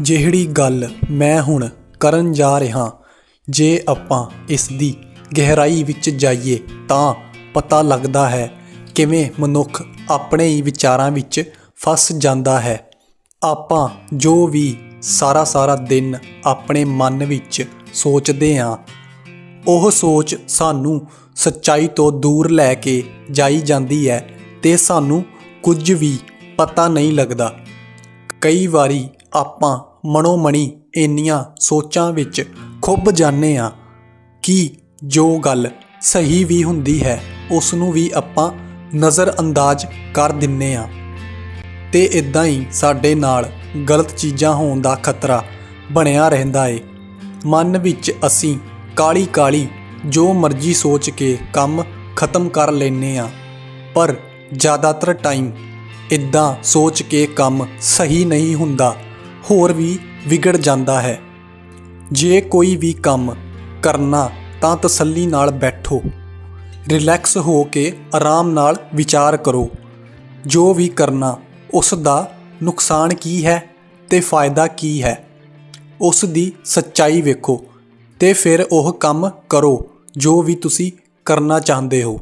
ਜਿਹੜੀ ਗੱਲ ਮੈਂ ਹੁਣ ਕਰਨ ਜਾ ਰਿਹਾ, ਜੇ ਆਪਾਂ ਇਸ ਦੀ ਗਹਿਰਾਈ ਵਿੱਚ ਜਾਈਏ ਤਾਂ ਪਤਾ ਲੱਗਦਾ ਹੈ ਕਿਵੇਂ ਮਨੁੱਖ ਆਪਣੇ ਹੀ ਵਿਚਾਰਾਂ ਵਿੱਚ ਫਸ ਜਾਂਦਾ ਹੈ। ਆਪਾਂ ਜੋ ਵੀ ਸਾਰਾ ਸਾਰਾ ਦਿਨ ਆਪਣੇ ਮਨ ਵਿੱਚ ਸੋਚਦੇ ਹਾਂ, ਉਹ ਸੋਚ ਸਾਨੂੰ ਸੱਚਾਈ ਤੋਂ ਦੂਰ ਲੈ ਕੇ ਜਾਈ ਜਾਂਦੀ ਹੈ ਤੇ ਸਾਨੂੰ ਕੁਝ ਵੀ ਪਤਾ ਨਹੀਂ ਲੱਗਦਾ। ਕਈ ਵਾਰੀ ਆਪਾਂ ਮਨੋ ਮਣੀ ਇੰਨੀਆਂ ਸੋਚਾਂ ਵਿੱਚ ਖੁੱਭ ਜਾਂਦੇ ਆ ਕਿ ਜੋ ਗੱਲ ਸਹੀ ਵੀ ਹੁੰਦੀ ਹੈ ਉਸ ਨੂੰ ਵੀ ਆਪਾਂ ਨਜ਼ਰ ਅੰਦਾਜ਼ ਕਰ ਦਿੰਨੇ ਆ ਤੇ ਇਦਾਂ ਹੀ ਸਾਡੇ ਨਾਲ ਗਲਤ ਚੀਜ਼ਾਂ ਹੋਣ ਦਾ ਖਤਰਾ ਬਣਿਆ ਰਹਿੰਦਾ ਏ। ਮਨ ਵਿੱਚ ਅਸੀਂ ਕਾਲੀ ਕਾਲੀ ਜੋ ਮਰਜ਼ੀ ਸੋਚ ਕੇ ਕੰਮ ਖਤਮ ਕਰ ਲੈਨੇ ਆ ਪਰ ਜ਼ਿਆਦਾਤਰ ਟਾਈਮ ਇਦਾਂ ਸੋਚ ਕੇ ਕੰਮ ਸਹੀ ਨਹੀਂ ਹੁੰਦਾ। ਹੋਰ ਵੀ ਵਿਗੜ ਜਾਂਦਾ ਹੈ। ਜੇ ਕੋਈ ਵੀ ਕੰਮ ਕਰਨਾ, ਤਾਂ ਤਸੱਲੀ ਨਾਲ ਬੈਠੋ। ਰਿਲੈਕਸ ਹੋ ਕੇ ਆਰਾਮ ਨਾਲ ਵਿਚਾਰ ਕਰੋ। ਜੋ ਵੀ ਕਰਨਾ, ਉਸ ਦਾ ਨੁਕਸਾਨ ਕੀ ਹੈ ਤੇ ਫਾਇਦਾ ਕੀ ਹੈ? ਉਸ ਦੀ ਸੱਚਾਈ ਵੇਖੋ ਤੇ ਫਿਰ ਉਹ ਕੰਮ ਕਰੋ ਜੋ ਵੀ ਤੁਸੀਂ ਕਰਨਾ ਚਾਹੁੰਦੇ ਹੋ।